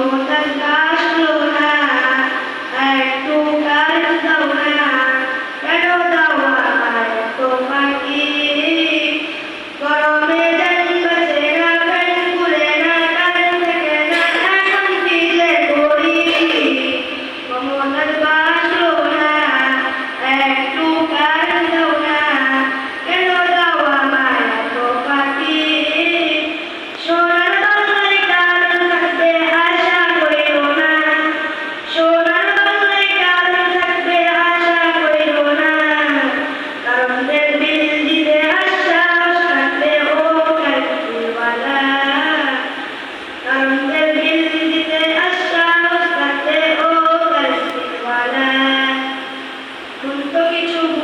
మమ్మల్ని muito que